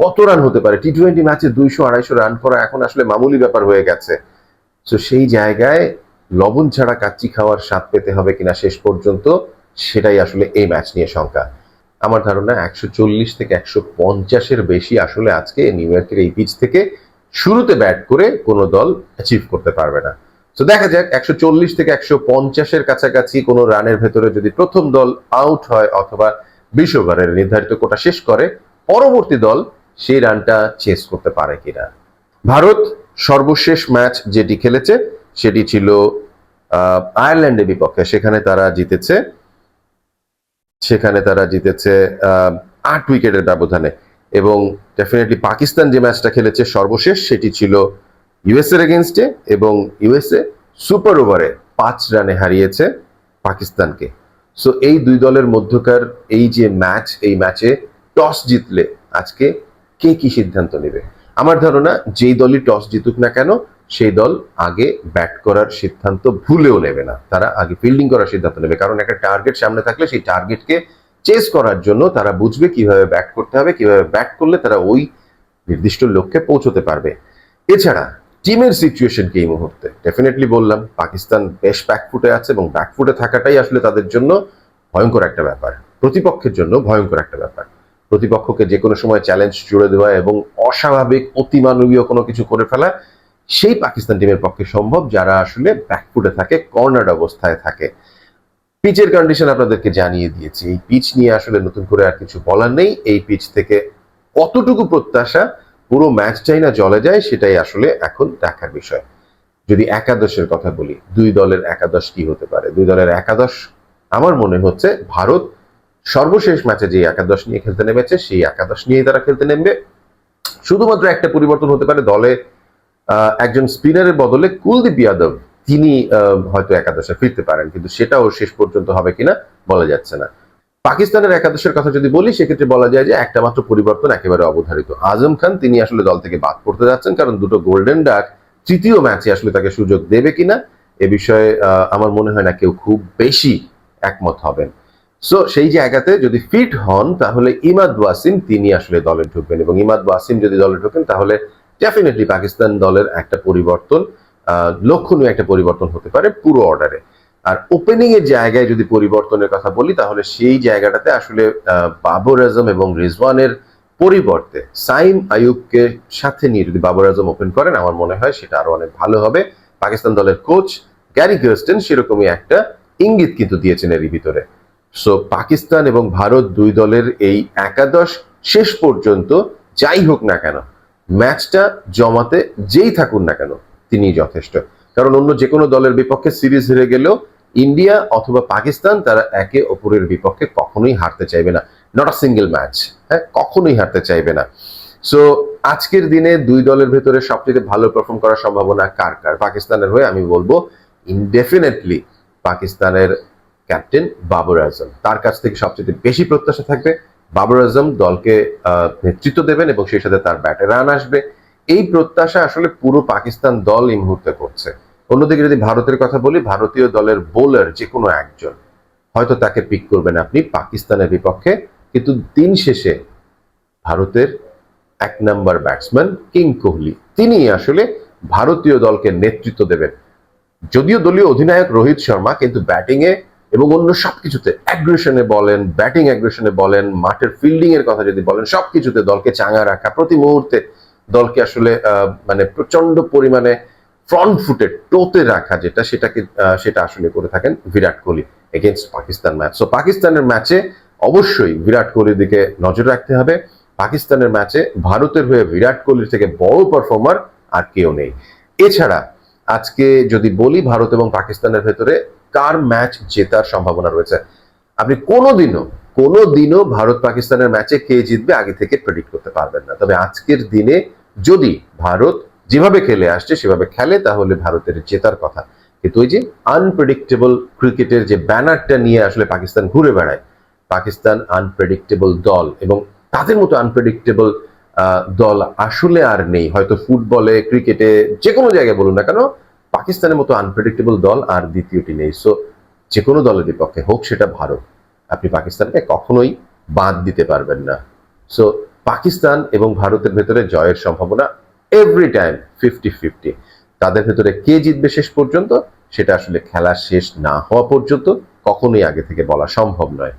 কত রান হতে পারে? টি টোয়েন্টি ম্যাচে দুইশো, আড়াইশো রান করা এখন আসলে মামুলি ব্যাপার হয়ে গেছে। তো সেই জায়গায় লবণ ছাড়া কাচ্চি খাওয়ার স্বাদ পেতে হবে কিনা শেষ পর্যন্ত, সেটাই আসলে এই ম্যাচ নিয়ে শঙ্কা। আমার ধারণা একশো চল্লিশ থেকে একশো পঞ্চাশের বেশি আসলে আজকে নিউ ইয়র্কের এই পিচ থেকে শুরুতে ব্যাট করে কোনো দল অ্যাচিভ করতে পারবে না। তো দেখা যাক, একশো চল্লিশ থেকে একশো পঞ্চাশের কাছাকাছি কোনো রানের ভেতরে যদি প্রথম দল আউট হয় অথবা বিশ ওভারের নির্ধারিত কোটা শেষ করে, পরবর্তী দল সেই রানটা চেস করতে পারে কিনা। ভারত সর্বশেষ ম্যাচ যেটি খেলেছে, সেটি ছিল আয়ারল্যান্ডের বিপক্ষে। সেখানে তারা জিতেছে, সেখানে তারা জিতেছে আট উইকেটের ব্যবধানে। এবং ডেফিনেটলি পাকিস্তান যে ম্যাচটা খেলেছে সর্বশেষ, সেটি ছিল ইউএস এর এগেনস্টে এবং ইউএসএ সুপার ওভারে পাঁচ রানে হারিয়েছে পাকিস্তানকে। সো এই দুই দলের মধ্যকার এই যে ম্যাচ, এই ম্যাচে টস জিতলে আজকে কে কি সিদ্ধান্ত নেবে? আমার ধারণা যেই দলই টস জিতুক না কেন, সেই দল আগে ব্যাট করার সিদ্ধান্ত ভুলেও নেবে না। তারা আগে ফিল্ডিং করার সিদ্ধান্ত নেবে। কারণ একটা টার্গেট সামনে থাকলে সেই টার্গেটকে চেস করার জন্য তারা বুঝবে কীভাবে ব্যাট করতে হবে, কীভাবে ব্যাট করলে তারা ওই নির্দিষ্ট লক্ষ্যে পৌঁছতে পারবে। এছাড়া টিমের সিচুয়েশন কি এই মুহূর্তে? ডেফিনেটলি বললাম, পাকিস্তান বেশ ব্যাকফুটে আছে এবং ব্যাকফুটে থাকাটাই আসলে তাদের জন্য ভয়ঙ্কর একটা ব্যাপার। প্রতিপক্ষের জন্য ভয়ঙ্কর একটা ব্যাপার। প্রতিপক্ষকে যে কোনো সময় চ্যালেঞ্জ জুড়ে দেওয়া এবং অস্বাভাবিক, অতিমানবীয় কোনো কিছু করে ফেলা, সেই পাকিস্তান টিমের পক্ষে সম্ভব, যারা আসলে ব্যাকফুটে থাকে কর্নার অবস্থায় থাকে। পিচের কন্ডিশন আপনাদেরকে জানিয়ে দিয়েছি। এই পিচ নিয়ে আসলে নতুন করে আর কিছু বলার নেই। এই পিচ থেকে কতটুকু প্রত্যাশা, পুরো ম্যাচটাই না জলে যায়, সেটাই আসলে এখন দেখার বিষয়। যদি একাদশের কথা বলি, দুই দলের একাদশ কি হতে পারে? দুই দলের একাদশ, আমার মনে হচ্ছে, ভারত সর্বশেষ ম্যাচে যে একাদশ নিয়ে খেলতে নেমেছে, সেই একাদশ নিয়েই তারা খেলতে নেমবে। শুধুমাত্র একটা পরিবর্তন হতে পারে দলে একজন স্পিনারের বদলে কুলদীপ যাদব। তিনি হয়তো একাদশে ফিরতে পারেন, কিন্তু সেটাও শেষ পর্যন্ত হবে কিনা বলা যাচ্ছে না। পাকিস্তানের একাদশের কথা যদি বলি, সেক্ষেত্রে বলা যায় যে একটা মাত্র পরিবর্তন একেবারে অবধারিত। আজম খান, তিনি আসলে দল থেকে বাদ পড়তে যাচ্ছেন, কারণ দুটো গোল্ডেন ডাক তৃতীয় ম্যাচে আসলে তাকে সুযোগ দেবে কিনা, এ বিষয়ে আমার মনে হয় না কেউ খুব বেশি একমত হবেন। সো সেই জায়গাতে যদি ফিট হন, তাহলে ইমাদ ওয়াসিম তিনি আসলে দলে ঢুকবেন এবং ইমাদ ওয়াসিম যদি দলে ঢোকেন, তাহলে ডেফিনেটলি পাকিস্তান দলের একটা পরিবর্তন লক্ষণীয় একটা পরিবর্তন হতে পারে পুরো অর্ডারে আর ওপেনিং এর জায়গায় যদি পরিবর্তনের কথা বলি, তাহলে সেই জায়গাটাতে আসলে বাবর আজম এবং রিজওয়ানের পরিবর্তে সাইম আয়ুবকে সাথে নিয়ে যদি বাবর আজম ওপেন করেন, আমার মনে হয় সেটা আরও অনেক ভালো হবে। পাকিস্তান দলের কোচ গ্যারি গার্স্টেন সেরকমই একটা ইঙ্গিত কিন্তু দিয়েছেন এর ভিতরে। সো পাকিস্তান এবং ভারত দুই দলের এই একাদশ শেষ পর্যন্ত যাই হোক না কেন, ম্যাচটা জমাতে যেই থাকুন না কেন তিনি যথেষ্ট। কারণ অন্য যে কোনো দলের বিপক্ষে সিরিজ হেরে গেলেও ইন্ডিয়া অথবা পাকিস্তান তারা একে অপরের বিপক্ষে কখনোই হারতে চাইবে না। নট আ সিঙ্গেল ম্যাচ হ্যাঁ কখনোই হারতে চাইবে না। সো আজকের দিনে দুই দলের ভেতরে সবচেয়ে ভালো পারফর্ম করার সম্ভাবনা কার কার? পাকিস্তানের হয়ে আমি বলব ইনডেফিনেটলি পাকিস্তানের ক্যাপ্টেন বাবর আজম। তার কাছ থেকে সবচেয়ে বেশি প্রত্যাশা থাকবে বাবর আজম দলকে নেতৃত্ব দেবেন এবং সেই সাথে তার ব্যাটে রান আসবে। এই প্রত্যাশা আসলে পুরো পাকিস্তান দল এই মুহূর্তে করছে। অন্যদিকে যদি ভারতের কথা বলি, ভারতীয় দলের বোলার যে কোনো একজন হয়তো তাকে পিক করবেন আপনি পাকিস্তানের বিপক্ষে। কিন্তু দিন শেষে ভারতের এক নাম্বার ব্যাটসম্যান কিং কোহলি, তিনি আসলে ভারতীয় দলকে নেতৃত্ব দেবেন। যদিও দলীয় অধিনায়ক রোহিত শর্মা, কিন্তু ব্যাটিংয়ে এবং অন্য সবকিছুতে অ্যাগ্রেশনে বলেন ব্যাটিং অ্যাগ্রেশনে বলেন, মাঠের ফিল্ডিং এর কথা যদি বলেন সব কিছুতে দলকে চাঙা রাখা। প্রতি মুহূর্তে দলকে আসলে মানে প্রচণ্ড পরিমাণে ফ্রন্ট ফুটে টোতে রাখা, যেটা সেটাকে সেটা আসলে করে থাকেন Virat Kohli against Pakistan match so পাকিস্তানের ম্যাচে অবশ্যই বিরাট কোহলির দিকে নজর রাখতে হবে। পাকিস্তানের ম্যাচে ভারতের হয়ে বিরাট কোহলির থেকে বড় পারফর্মার আর কেউ নেই। এছাড়া, আজকে যদি বলি ভারত এবং পাকিস্তানের ভেতরে কার ম্যাচ জেতার সম্ভাবনা রয়েছে? আপনি কোনোদিনও কোনোদিনও ভারত পাকিস্তানের ম্যাচে কে জিতবে আগে থেকে প্রেডিক্ট করতে পারবেন না। তবে আজকের দিনে যদি ভারত যেভাবে খেলে আসছে, সেভাবে খেলে, তাহলে ভারতের জেতার কথা। কিন্তু ওই যে আনপ্রেডিক্টেবল ক্রিকেটের যে ব্যানারটা নিয়ে আসলে পাকিস্তান ঘুরে বেড়ায়, পাকিস্তান আনপ্রেডিক্টেবল দল এবং তাদের মতো আনপ্রেডিক্টেবল দল আসলে আর নেই। হয়তো ফুটবলে, ক্রিকেটে যে কোনো জায়গায় বলুন না কেন পাকিস্তানের মতো আনপ্রেডিক্টেবল দল আর দ্বিতীয়টি নেই সো যে কোনো দলের বিপক্ষে হোক, সেটা ভারত আপনি পাকিস্তানকে কখনোই বাদ দিতে পারবেন না। সো পাকিস্তান এবং ভারতের ভেতরে জয়ের সম্ভাবনা এভরি টাইম ফিফটি ফিফটি তাদের ভেতরে কে জিতবে শেষ পর্যন্ত, সেটা আসলে খেলা শেষ না হওয়া পর্যন্ত কখনোই আগে থেকে বলা সম্ভব নয়।